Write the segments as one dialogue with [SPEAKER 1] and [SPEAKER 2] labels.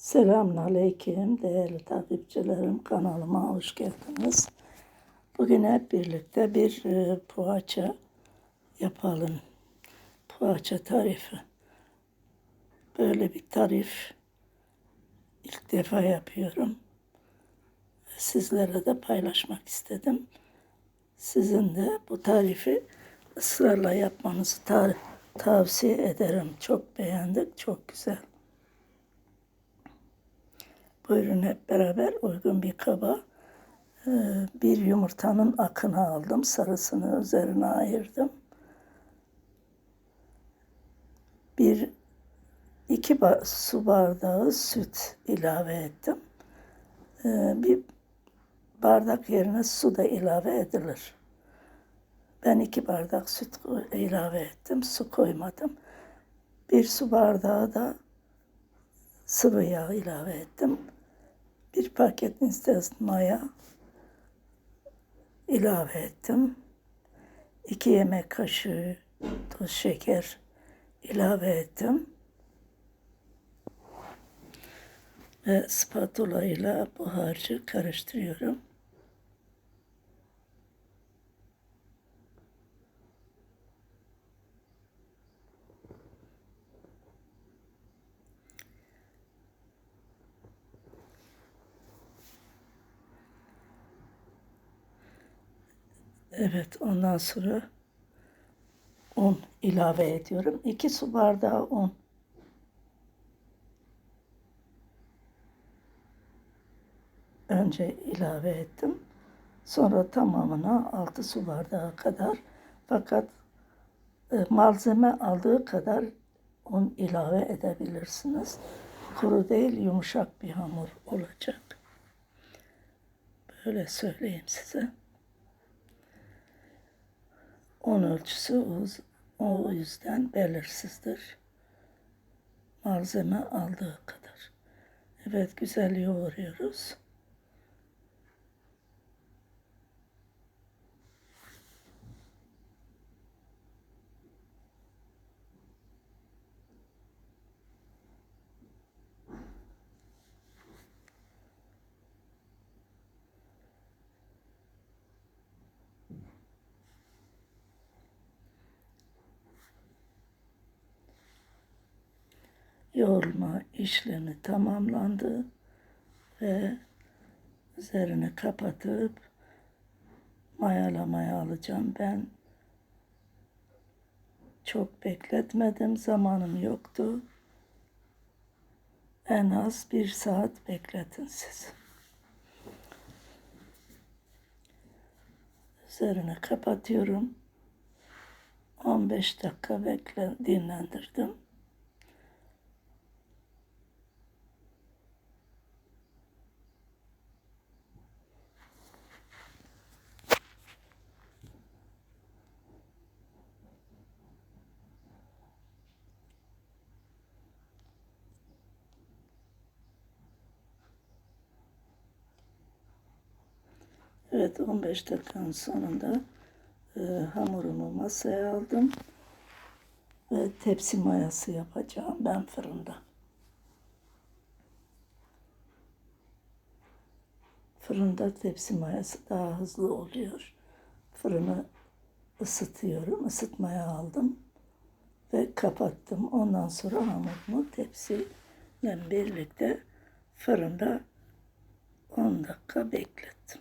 [SPEAKER 1] Selamünaleyküm değerli takipçilerim kanalıma hoş geldiniz. Bugün hep birlikte bir e, poğaça yapalım. Poğaça tarifi. Böyle bir tarif ilk defa yapıyorum. Sizlere de paylaşmak istedim. Sizin de bu tarifi ısrarla yapmanızı ta- tavsiye ederim. Çok beğendik, çok güzel. Buyurun hep beraber uygun bir kaba e, bir yumurtanın akını aldım. Sarısını üzerine ayırdım. Bir iki ba- su bardağı süt ilave ettim. E, Bir bardak yerine su da ilave edilir. Ben iki bardak süt ilave ettim. Su koymadım. Bir su bardağı da sıvı yağ ilave ettim. Bir paket nistez maya ilave ettim. İki yemek kaşığı toz şeker ilave ettim. Ve spatula ile bu karıştırıyorum. Evet, ondan sonra un ilave ediyorum. 2 su bardağı un. Önce ilave ettim. Sonra tamamına 6 su bardağı kadar fakat e, malzeme aldığı kadar un ilave edebilirsiniz. Kuru değil yumuşak bir hamur olacak. Böyle söyleyeyim size. Un ölçüsü o, o yüzden belirsizdir. Malzeme aldığı kadar. Evet güzel yoğuruyoruz. Yoğurma işlemi tamamlandı ve üzerine kapatıp mayalamaya alacağım. Ben çok bekletmedim, zamanım yoktu. En az bir saat bekletin siz. Üzerine kapatıyorum. 15 dakika bekle, dinlendirdim. Evet 15 dakikanın sonunda e, hamurumu masaya aldım. Ve tepsi mayası yapacağım ben fırında. Fırında tepsi mayası daha hızlı oluyor. Fırını ısıtıyorum. Isıtmaya aldım ve kapattım. Ondan sonra hamurumu tepsiyle birlikte fırında 10 dakika beklettim.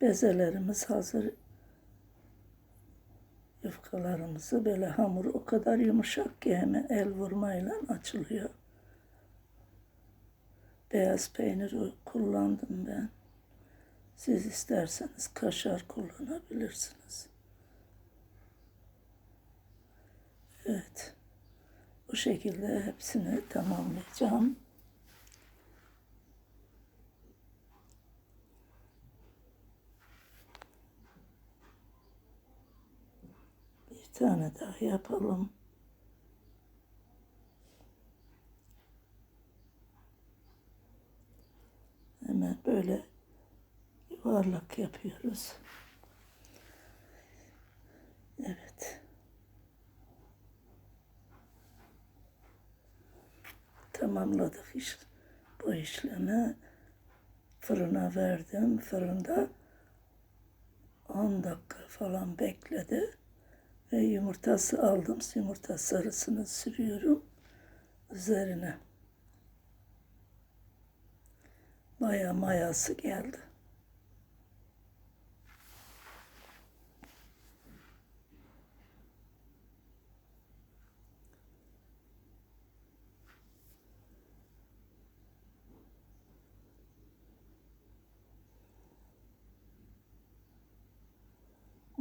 [SPEAKER 1] Bezelerimiz hazır. Yufkalarımızı böyle hamur o kadar yumuşak ki hemen el vurmayla açılıyor. Beyaz peynir kullandım ben. Siz isterseniz kaşar kullanabilirsiniz. Evet. Bu şekilde hepsini tamamlayacağım. tane daha yapalım. Hemen böyle yuvarlak yapıyoruz. Evet. Tamamladık iş, bu işlemi. Fırına verdim. Fırında 10 dakika falan bekledi. Ve yumurtası aldım. Yumurta sarısını sürüyorum üzerine. Maya mayası geldi.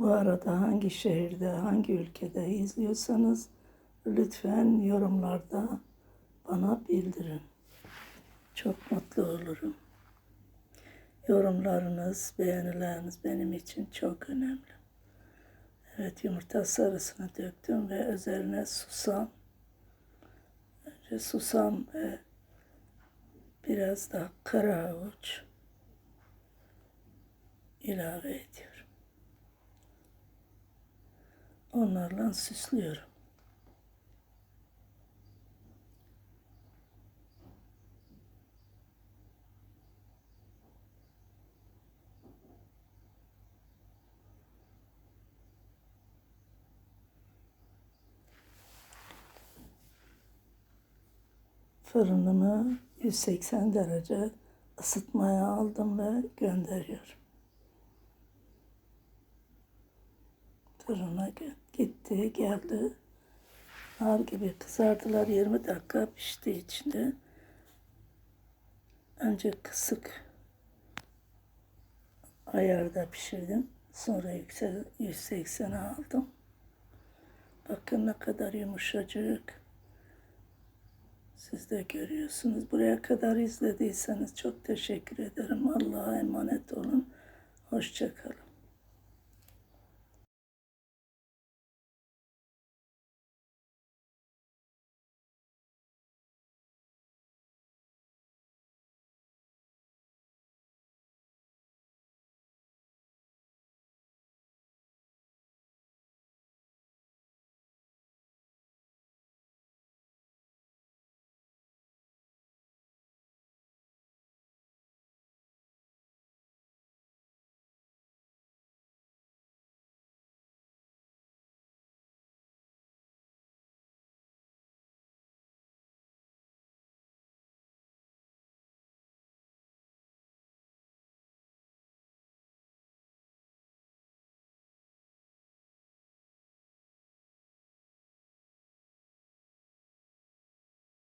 [SPEAKER 1] Bu arada hangi şehirde, hangi ülkede izliyorsanız lütfen yorumlarda bana bildirin. Çok mutlu olurum. Yorumlarınız, beğenileriniz benim için çok önemli. Evet yumurta sarısını döktüm ve üzerine susam. Önce susam ve biraz da kara avuç ilave ediyorum. Onlarla süslüyorum. Fırınımı 180 derece ısıtmaya aldım ve gönderiyorum. Fırına gitti, geldi. Nar gibi kızardılar. 20 dakika pişti içinde. Önce kısık ayarda pişirdim. Sonra yüksel, 180'e aldım. Bakın ne kadar yumuşacık. Siz de görüyorsunuz. Buraya kadar izlediyseniz çok teşekkür ederim. Allah'a emanet olun. Hoşçakalın.